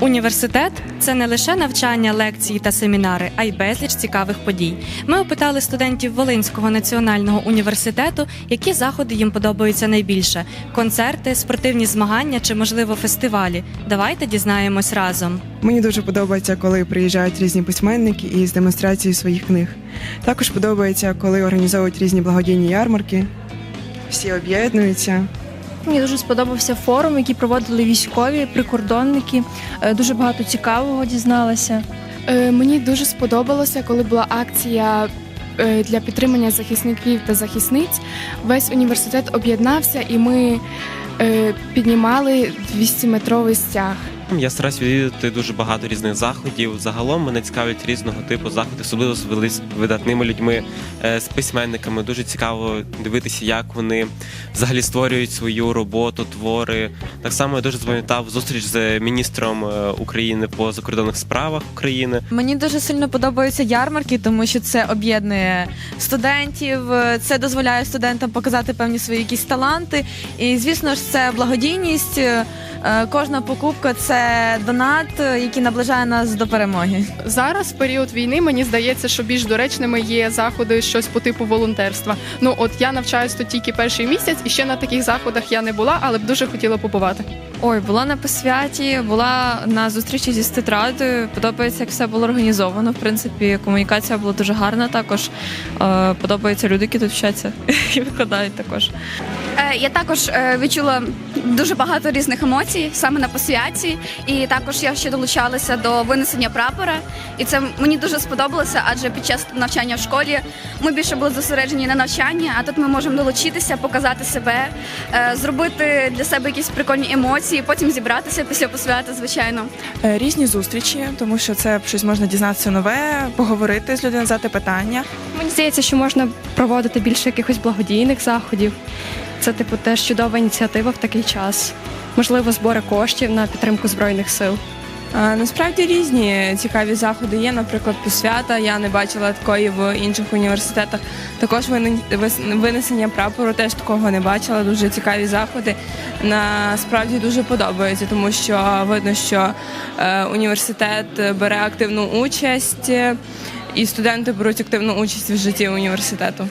Університет це не лише навчання, лекції та семінари, а й безліч цікавих подій. Ми опитали студентів Волинського національного університету, які заходи їм подобаються найбільше: концерти, спортивні змагання чи, можливо, фестивалі. Давайте дізнаємось разом. Мені дуже подобається, коли приїжджають різні письменники із демонстрацією своїх книг. Також подобається, коли організовують різні благодійні ярмарки. Всі об'єднуються. Мені дуже сподобався форум, який проводили військові, прикордонники. Е, Дуже багато цікавого дізналася. Е, Мені дуже сподобалося, коли була акція е, для підтримання захисників та захисниць. Весь університет об'єднався і ми піднімали 200-метровий стяг. Я стараюсь відвідати дуже багато різних заходів. Загалом мене цікавлять різного типу заходи, особливо з видатними людьми, е, з письменниками. Дуже цікаво дивитися, як вони взагалі створюють свою роботу, твори. Так само я дуже запам'ятав зустріч з міністром е, України по закордонних справах України. Мені дуже сильно подобаються ярмарки, тому що це об'єднує студентів, це дозволяє студентам показати певні свої якісь таланти. І звісно ж, це благодійність. Е, Кожна покупка це донат, який наближає нас до перемоги. Зараз, в період війни, мені здається, що більш доречними є заходи щось по типу волонтерства. Ну от я навчаюсь тут тільки перший місяць, і ще на таких заходах я не була, але б дуже хотіла побувати. Ой, була на посвяті, була на зустрічі зі ститрадою. Подобається, як все було організовано. В принципі, комунікація була дуже гарна. Також е, подобаються люди, які тут вчаться і викладають також. Е, Я також е, відчула дуже багато різних емоцій саме на посвяті, і також я ще долучалася до винесення прапора. І це мені дуже сподобалося, адже під час навчання в школі ми більше були зосереджені на навчанні, а тут ми можемо долучитися, показати себе, е, зробити для себе якісь прикольні емоції, потім зібратися після посвяти, звичайно. Е, Різні зустрічі, тому що це щось можна дізнатися нове, поговорити з людьми, задати питання. Мені здається, що можна проводити більше якихось благодійних заходів. Це, типу, теж чудова ініціатива в такий час. Можливо, збори коштів на підтримку збройних сил. А, Насправді різні цікаві заходи є. Наприклад, посвята. Я не бачила такої в інших університетах. Також винесення прапору теж такого не бачила. Дуже цікаві заходи. Насправді дуже подобається, тому що видно, що е, університет бере активну участь, і студенти беруть активну участь в житті університету.